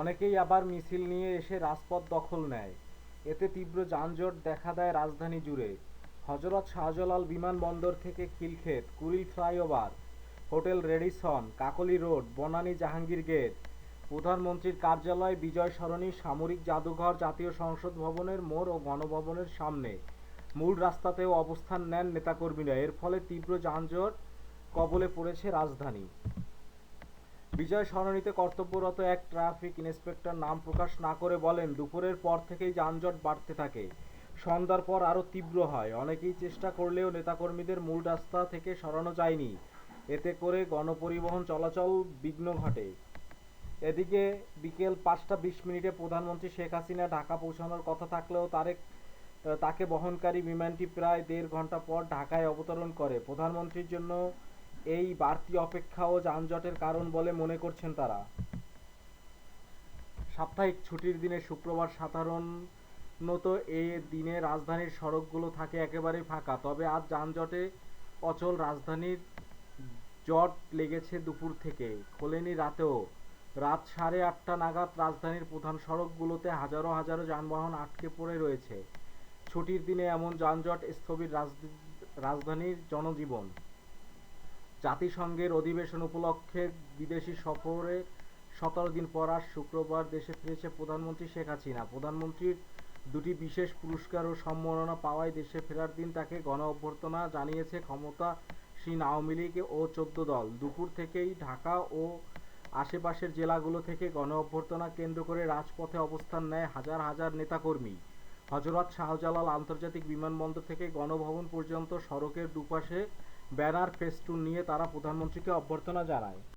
অনেকেই আবার মিছিল নিয়ে এসে রাজপথ দখল নেয়। এতে তীব্র যানজট দেখা দেয় রাজধানী জুড়ে। হজরত শাহজালাল বিমানবন্দর থেকে Khilkhet, Kuril flyover, hotel Radisson, Kakoli road, Banani Jahangir gate, প্রধানমন্ত্রীর কার্যালয়, বিজয় সরণি, সামরিক জাদুঘর, জাতীয় সংসদ ভবনের মোড় ও গণভবনের সামনে। মূল রাস্তাতেও অবস্থান নেন নেতাকর্মীরা। এর ফলে তীব্র যানজট কবলে পড়েছে রাজধানী। বিজয় সরণিতে কর্তব্যরত এক ট্রাফিক ইন্সপেক্টর নাম প্রকাশ না করে বলেন, দুপুরের পর থেকেই যানজট বাড়তে থাকে। সন্ধ্যার পর আরও তীব্র হয়। অনেকেই চেষ্টা করলেও নেতাকর্মীদের মূল রাস্তা থেকে সরানো যায়নি। এতে করে গণপরিবহন চলাচল বিঘ্ন ঘটে। এদিকে বিকেল পাঁচটা বিশ মিনিটে প্রধানমন্ত্রী শেখ হাসিনা ঢাকা পৌঁছানোর কথা থাকলেও তারেক, তাকে বহনকারী বিমানটি প্রায় দেড় ঘণ্টা পর ঢাকায় অবতরণ করে। প্রধানমন্ত্রীর জন্য এই বাড়তি অপেক্ষা ও যানজটের কারণ বলে মনে করছেন তারা। সাপ্তাহিক ছুটির দিনে শুক্রবার সাধারণত এ দিনে রাজধানীর সড়কগুলো থাকে একেবারেই ফাঁকা। তবে আজ যানজটে অচল রাজধানীর জট লেগেছে দুপুর থেকে। খোলেনি রাতেও। রাত সাড়ে আটটা নাগাদ রাজধানীর প্রধান সড়কগুলোতে হাজারো হাজারো যানবাহন আটকে পড়ে রয়েছে। ছুটির দিনে এমন যানজট স্থবির রাজ- রাজধানীর জনজীবন। জাতিসংঘের অধিবেশন উপলক্ষে বিদেশি সফরে সতেরো দিন পর আজ শুক্রবার দেশে ফিরেছে প্রধানমন্ত্রী শেখ হাসিনা। প্রধানমন্ত্রীর দুটি বিশেষ পুরস্কার ও সম্মাননা পাওয়ায় দেশে ফেরার দিন তাকে গণ অভ্যর্থনা জানিয়েছে ক্ষমতাসীন আওয়ামী লীগ ও চোদ্দ দল। দুপুর থেকেই ঢাকা ও আশেপাশের জেলাগুলো থেকে গণ অভ্যর্থনা কেন্দ্র করে রাজপথে অবস্থান নেয় হাজার হাজার নেতাকর্মী। হজরত শাহজালাল আন্তর্জাতিক বিমানবন্দর থেকে গণভবন পর্যন্ত সড়কের দুপাশে ব্যানার ফেস্টুন নিয়ে তারা প্রধানমন্ত্রীকে অভ্যর্থনা জানায়।